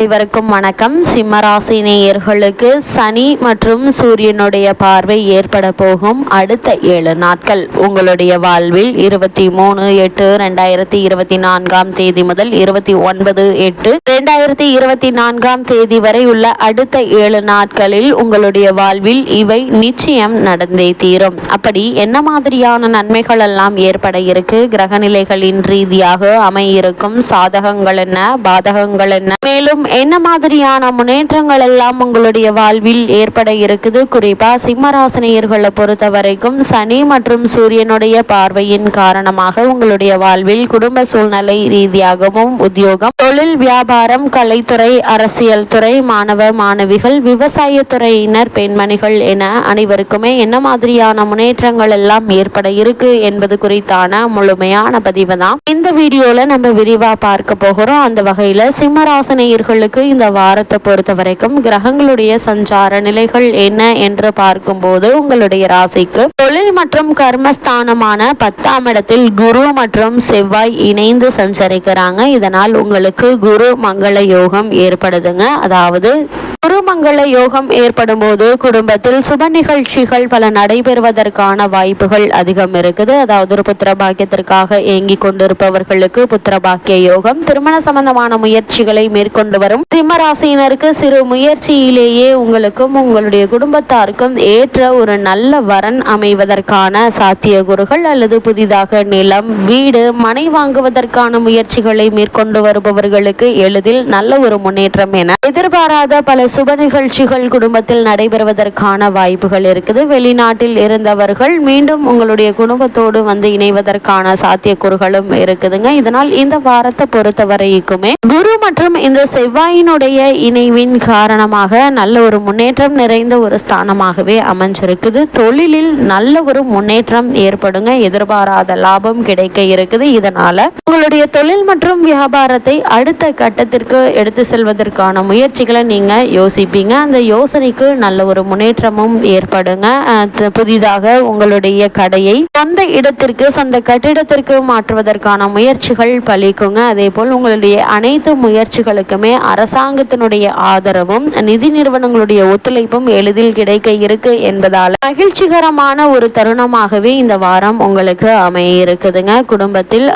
அனைவருக்கும் வணக்கம். சிம்மராசி நேயர்களுக்கு சனி மற்றும் சூரியனுடைய பார்வை ஏற்பட போகும் அடுத்த ஏழு நாட்கள். உங்களுடைய வாழ்வில் இருபத்தி மூணு எட்டு ரெண்டாயிரத்தி இருபத்தி நான்காம் தேதி முதல் இருபத்தி ஒன்பது எட்டு ரெண்டாயிரத்தி இருபத்தி நான்காம் தேதி வரை உள்ள அடுத்த ஏழு நாட்களில் உங்களுடைய வாழ்வில் இவை நிச்சயம் நடந்தே தீரும். அப்படி என்ன மாதிரியான நன்மைகள் எல்லாம் ஏற்பட இருக்கு? கிரகநிலைகளின் ரீதியாக அமையிருக்கும் சாதகங்கள் என்ன? பாதகங்கள் என்ன? மேலும் என்ன மாதிரியான முன்னேற்றங்கள் எல்லாம் உங்களுடைய வாழ்வில் ஏற்பட இருக்குது? குறிப்பா சிம்மராசினியர்களை பொறுத்த வரைக்கும் சனி மற்றும் சூரியனுடைய பார்வையின் காரணமாக உங்களுடைய வாழ்வில் குடும்ப சூழ்நிலை ரீதியாகவும் உத்தியோகம் தொழில் வியாபாரம் கலைத்துறை அரசியல் துறை மாணவ மாணவிகள் விவசாயத்துறையினர் பெண்மணிகள் என அனைவருக்குமே என்ன மாதிரியான முன்னேற்றங்கள் எல்லாம் ஏற்பட இருக்கு என்பது குறித்தான முழுமையான பதிவு தான் இந்த வீடியோல நம்ம விரிவா பார்க்க போகிறோம். அந்த வகையில உங்களுக்கு இந்த வாரத்தை பொறுத்த வரைக்கும் கிரகங்களுடைய சஞ்சார நிலைகள் என்ன என்று பார்க்கும்போது உங்களுடைய ராசிக்கு தொழில் மற்றும் கர்மஸ்தானமான பத்தாம் இடத்தில் குரு மற்றும் செவ்வாய் இணைந்து சஞ்சரிக்கிறாங்க. இதனால் உங்களுக்கு குரு மங்கள யோகம் ஏற்படுதுங்க. அதாவது குருமங்கள யோகம் ஏற்படும் போது குடும்பத்தில் சுப நிகழ்ச்சிகள் பல நடைபெறுவதற்கான வாய்ப்புகள் அதிகம் இருக்குது. அதாவது ஒரு புத்திர பாக்கியத்திற்காக ஏங்கி கொண்டிருப்பவர்களுக்கு புத்திர பாக்கிய யோகம் திருமண சம்பந்தமான முயற்சிகளை மேற்கொண்டு வரும். சிம்மராசியினருக்கு சிறு முயற்சியிலேயே உங்களுக்கும் உங்களுடைய குடும்பத்தாருக்கும் ஏற்ற ஒரு நல்ல வரன் அமைவதற்கான சாத்தியக்கூறுகள் அல்லது புதிதாக நிலம் வீடு மனை வாங்குவதற்கான முயற்சிகளை மேற்கொண்டு வருபவர்களுக்கு எளிதில் நல்ல ஒரு முன்னேற்றம் என எதிர்பாராத பல சுப நிகழ்ச்சிகள் குடும்பத்தில் நடைபெறுவதற்கான வாய்ப்புகள் இருக்குது. வெளிநாட்டில் இருந்தவர்கள் மீண்டும் உங்களுடைய குடும்பத்தோடு வந்து இணைவதற்கான சாத்தியக்கூறுகளும் இருக்குதுங்க. இதனால் இந்த வாரத்தை பொறுத்த வரைக்குமே குரு மற்றும் இந்த செவ்வாயினுடைய இணைவின் காரணமாக நல்ல ஒரு முன்னேற்றம் நிறைந்த ஒரு ஸ்தானமாகவே அமைஞ்சிருக்குது. தொழிலில் நல்ல ஒரு முன்னேற்றம் ஏற்படுங்க. எதிர்பாராத லாபம் கிடைக்க இருக்குது. இதனால உங்களுடைய தொழில் மற்றும் வியாபாரத்தை அடுத்த கட்டத்திற்கு எடுத்து செல்வதற்கான முயற்சிகளை நீங்க யோசிப்பீங்க. அந்த யோசனைக்கு நல்ல ஒரு முன்னேற்றமும் ஏற்படுங்க. புதிதாக உங்களுடைய கடையை சொந்த இடத்திற்கு சொந்த கட்டிடத்திற்கு மாற்றுவதற்கான முயற்சிகள் பலிக்குங்க. அதே போல் உங்களுடைய அனைத்து முயற்சிகளுக்குமே அரசாங்கத்தினுடைய ஆதரவும் நிதி நிறுவனங்களுடைய ஒத்துழைப்பும் எளிதில் கிடைக்க இருக்கு என்பதால மகிழ்ச்சிகரமான ஒரு தருணமாகவே இந்த வாரம் உங்களுக்கு அமைய இருக்குதுங்க குடும்பத்தில்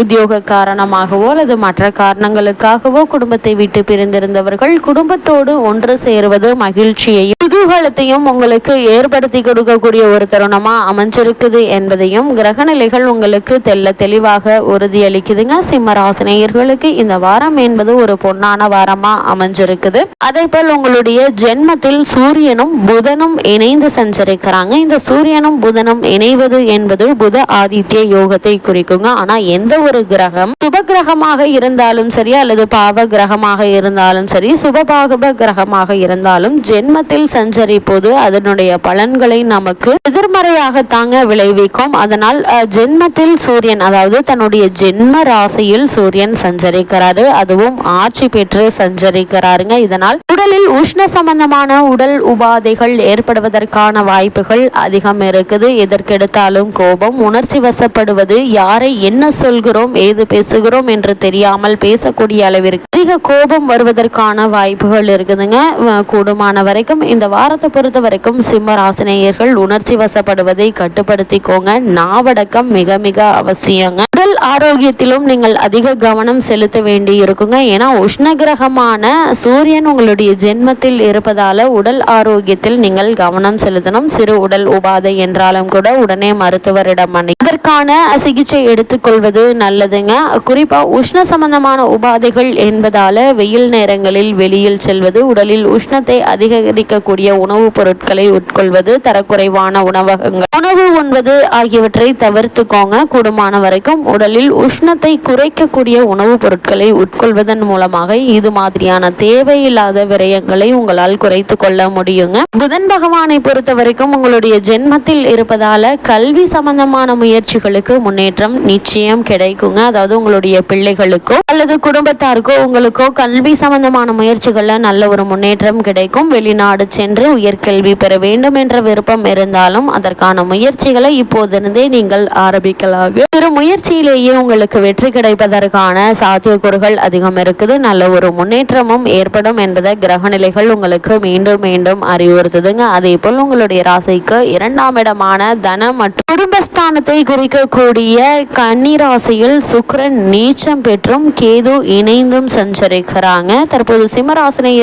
உத்தியோக காரணமாகவோ அல்லது மற்ற காரணங்களுக்காகவோ குடும்பத்தை விட்டு பிரிந்திருந்தவர்கள் குடும்பத்தோடு ஒன்று சேருவது மகிழ்ச்சியையும் குதூகலத்தையும் உங்களுக்கு ஏற்படுத்தி கொடுக்கக்கூடிய ஒரு தருணமா அமைஞ்சிருக்குது என்பதையும் கிரகநிலைகள் உங்களுக்கு தெல்ல தெளிவாக உறுதியளிக்குதுங்க. சிம்மராசினியர்களுக்கு இந்த வாரம் என்பது ஒரு பொன்னான வாரமா அமைஞ்சிருக்குது. அதே போல் உங்களுடைய ஜென்மத்தில் சூரியனும் புதனும் இணைந்து சஞ்சரிக்கிறாங்க. இந்த சூரியனும் புதனும் இணைவது என்பது புத ஆதித்ய யோகத்தை குறிக்குங்க. ஆனா எந்த ஒரு கிரகம் சுப கிரகமாக இருந்தாலும் சரி அல்லது பாவ கிரகமாக இருந்தாலும் சரி கிரகமாக இருந்தாலும் ஜென்மத்தில் சஞ்சரிப்போது அதனுடைய பலன்களை நமக்கு எதிர்மறையாக தாங்க விளைவிக்கும். அதனால் ஜென்மத்தில் சூரியன் அதாவது தன்னுடைய ஜென்ம ராசியில் சூரியன் சஞ்சரிக்கிறாரு. அதுவும் ஆட்சி பெற்று சஞ்சரிக்கிறாருங்க. இதனால் உடலில் உஷ்ண சம்பந்தமான உடல் உபாதைகள் ஏற்படுவதற்கான வாய்ப்புகள் அதிகம் இருக்குது. எதற்கெடுத்தாலும் கோபம் உணர்ச்சி வசப்படுவது யாரை என்ன சொல்கிறோம் ஏது பேசுகிறோம் என்று தெரியாமல் பேசக்கூடிய அளவிற்கு அதிக கோபம் வருவதற்கான வாய்ப்புகள் இருக்குதுங்க. கூடுமான வரைக்கும் இந்த வாரத்தை பொறுத்த வரைக்கும் சிம்ம ராசினேயர்கள் உணர்ச்சி வசப்படுவதை கட்டுப்படுத்திக்கோங்க. நாவடக்கம் மிக மிக அவசியங்க. உடல் ஆரோக்கியத்திலும் நீங்கள் அதிக கவனம் செலுத்த வேண்டி இருக்குங்க. ஏன்னா உஷ்ண கிரகமான சூரியன் உங்களுடைய ஜென்மத்தில் இருப்பதால உடல் ஆரோக்கியத்தில் நீங்கள் கவனம் செலுத்தணும். சிறு உடல் உபாதை என்றாலும் கூட உடனே மருத்துவரிடம் அதற்கான சிகிச்சை எடுத்துக்கொள்வது நல்லதுங்க. குறிப்பா உஷ்ண சம்பந்தமான உபாதைகள் என்பதால வெயில் நேரங்களில் வெளியில் செல்வது உடலில் உஷ்ணத்தை அதிகரிக்கக்கூடிய உணவுப் பொருட்களை உட்கொள்வது தரக்குறைவான உணவகங்கள். உணவு உண்பது ஆகியவற்றை தவிர்த்துக்கோங்க. கூடுமான வரைக்கும் உடலில் உஷ்ணத்தை குறைக்கக்கூடிய உணவுப் பொருட்களை உட்கொள்வதன் மூலமாக இது மாதிரியான தேவையில்லாத விரயங்களை உங்களால் குறைத்து கொள்ள முடியுங்க. புதன் பகவானை பொறுத்த வரைக்கும் உங்களுடைய ஜென்மத்தில் இருப்பதால கல்வி சம்பந்தமான முயற்சிகளுக்கு முன்னேற்றம் நிச்சயம் கிடைக்குங்க. அதாவது உங்களுடைய பிள்ளைகளுக்கோ அல்லது குடும்பத்தாருக்கோ உங்களுக்கோ கல்வி சம்பந்தமான முயற்சிகள்ல நல்ல நல்ல ஒரு முன்னேற்றம் கிடைக்கும். வெளிநாடு சென்று உயர்கல்வி பெற வேண்டும் என்ற விருப்பம் இருந்தாலும் அதற்கான முயற்சிகளை இப்போதிருந்தே நீங்கள் ஆரம்பிக்கலாம் ஒரு முயற்சியிலேயே உங்களுக்கு வெற்றி கிடைப்பதற்கான சாத்தியக்கூறுகள் அதிகம் இருக்குது. நல்ல ஒரு முன்னேற்றமும் ஏற்படும் என்பதை கிரகநிலைகள் உங்களுக்கு மீண்டும் மீண்டும் அறிவுறுத்துதுங்க. அதே போல் உங்களுடைய ராசிக்கு இரண்டாம் இடமான தன மற்றும் குடும்பஸ்தானத்தை குறிக்கக்கூடிய கன்னி ராசியில் சுக்கிரன் நீச்சம் பெற்றும் கேது இணைந்தும் சஞ்சரிக்கிறாங்க. தற்போது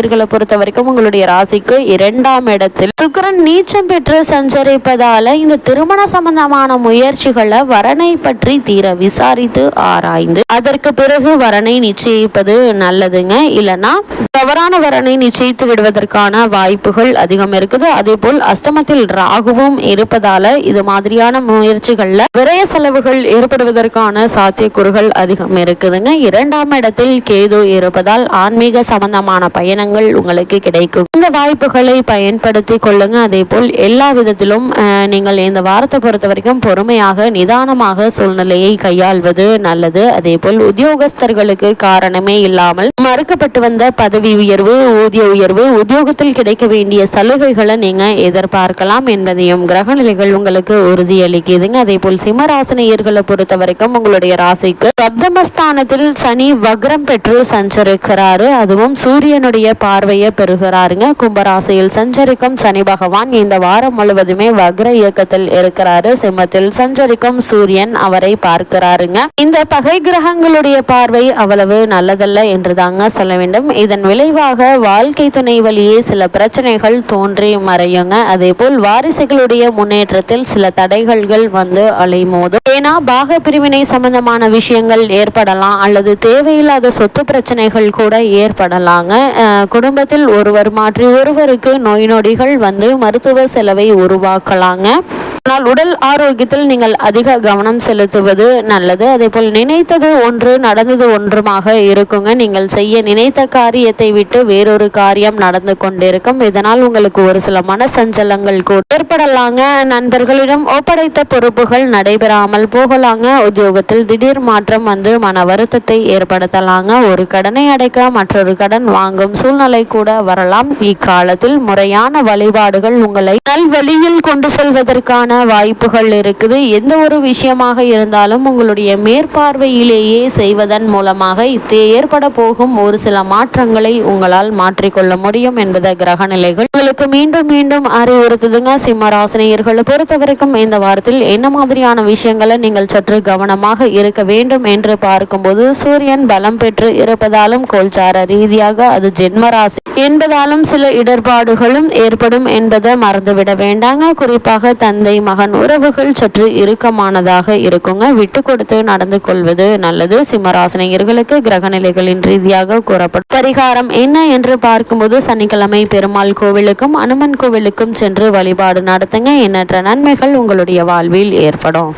சிம்மராசினியர்களை பொறுத்த வரைக்கும் உங்களுடைய ராசிக்கு இரண்டாம் இடத்தில் சுக்கிரன் நீச்சம் பெற்று சஞ்சரிப்பதால இந்த திருமண சம்பந்தமான முயற்சிகளை வரனை பற்றி தீர விசாரித்து ஆராய்ந்து அதற்கு பிறகு வரனை நிச்சயிப்பது நல்லதுங்க. இல்லைன்னா தவறான வரனை நிச்சயித்து விடுவதற்கான வாய்ப்புகள் அதிகம் இருக்குது. அதே போல் அஷ்டமத்தில் ராகுவும் இருப்பதால இது மாதிரியான முயற்சிகள்ல விரைய செலவுகள் ஏற்படுவதற்கான சாத்தியக்கூறுகள் அதிகம் இருக்குதுங்க. இரண்டாம் இடத்தில் கேது இருப்பதால் ஆன்மீக சம்பந்தமான பயணங்கள் உங்களுக்கு கிடைக்கும். இந்த வாய்ப்புகளை பயன்படுத்தி கொள்ளுங்க. அதே போல் எல்லா விதத்திலும் நீங்கள் இந்த வாரத்தை பொறுத்த வரைக்கும் பொறுமையாக நிதானமாக சூழ்நிலையை கையாள்வது நல்லது. அதே போல் உத்தியோகஸ்தர்களுக்கு காரணமே இல்லாமல் மறுக்கப்பட்டு வந்த பதவி உயர்வு ஊதிய உயர்வு உத்தியோகத்தில் கிடைக்க வேண்டிய சலுகைகளை நீங்க எதிர்பார்க்கலாம் என்பதையும் கிரகநிலைகள் உங்களுக்கு உறுதியளிக்குதுங்க. அதே போல் சிம்மராசினியர்களை பொறுத்த வரைக்கும் உங்களுடைய ராசிக்கு சப்தமஸ்தானத்தில் சனி வக்ரம் பெற்று சஞ்சரிக்கிறாரு. அதுவும் சூரியனுடைய பார்வையை பெறுகிறாருங்க. கும்பராசியில் சஞ்சரிக்கும் சனி பகவான் இந்த வாரம் முழுவதுமே வக்ர இயக்கத்தில் இருக்கிறாரு. சிம்மத்தில் சஞ்சரிக்கும் சூரியன் அவரை பார்க்கிறாருங்க. இந்த பகை கிரகங்களுடைய பார்வை அவ்வளவு நல்லதல்ல என்று தாங்க சொல்ல வேண்டும். இதன் விளைவாக வாழ்க்கை துணை வழியே சில பிரச்சனைகள் தோன்றி மறையுங்க. அதே போல் வாரிசுகளுடைய முன்னேற்றத்தில் சில தடைகள்கள் வந்து அலைமோதும். ஏன்னா பாக பிரிவினை சம்பந்தமான விஷயங்கள் ஏற்படலாம் அல்லது தேவையில்லாத சொத்து பிரச்சனைகள் கூட ஏற்படலாங்க. குடும்பத்தில் ஒருவர் மாற்றி ஒருவருக்கு நோய் நொடிகள் வந்து மருத்துவ செலவை உருவாக்கலாங்க. ஆனால் உடல் ஆரோக்கியத்தில் நீங்கள் அதிக கவனம் செலுத்துவது நல்லது. அதே போல் நினைத்தது ஒன்று நடந்தது ஒன்றுமாக இருக்குங்க. நீங்கள் செய்ய நினைத்த காரியத்தை விட்டு வேறொரு காரியம் நடந்து கொண்டிருக்கும். இதனால் உங்களுக்கு ஒரு சில மனசஞ்சலங்கள் கூட ஏற்படலாங்க. நண்பர்களிடம் ஒப்படைத்த பொறுப்புகள் நடைபெறாமல் போகலாங்க. உத்தியோகத்தில் திடீர் மாற்றம் வந்து மன வருத்தத்தை ஏற்படுத்தலாங்க. ஒரு கடனை அடைக்க மற்றொரு கடன் வாங்கும் சூழ்நிலை கூட வரலாம். இக்காலத்தில் முறையான வழிபாடுகள் உங்களை நல்வழியில் கொண்டு செல்வதற்கான வாய்ப்புகள் இருக்குது. எந்த ஒரு விஷயமாக இருந்தாலும் உங்களுடைய மேற்பார்வையிலேயே செய்வதன் மூலமாக இத்தே ஏற்பட போகும் ஒரு சில மாற்றங்களை உங்களால் மாற்றிக்கொள்ள முடியும் என்பது கிரக நிலைகள் உங்களுக்கு மீண்டும் மீண்டும் அறிவுறுத்துதுங்க சிம்ம ராசினியர்களை பொறுத்த வரைக்கும் இந்த வாரத்தில் என்ன மாதிரியான விஷயங்களை நீங்கள் சற்று கவனமாக இருக்க வேண்டும் என்று பார்க்கும்போது சூரியன் பலம் பெற்று இருப்பதாலும் கோல்சார ரீதியாக அது ஜென்ம ராசி என்பதாலும் சில இடர்பாடுகளும் ஏற்படும் என்பதை மறந்துவிட வேண்டாங்க. குறிப்பாக தந்தை மகன் உறவுகள் சற்று இறுக்கமானதாக இருக்குங்க. விட்டு கொடுத்து நடந்து கொள்வது நல்லது. சிம்மராசினியர்களுக்கு கிரகநிலைகளின் ரீதியாக கூறப்படும் பரிகாரம் என்ன என்று பார்க்கும்போது சனிக்கிழமை பெருமாள் கோவிலுக்கும் அனுமன் கோவிலுக்கும் சென்று வழிபாடு நடத்துங்க. எண்ணற்ற நன்மைகள் உங்களுடைய வாழ்வில் ஏற்படும்.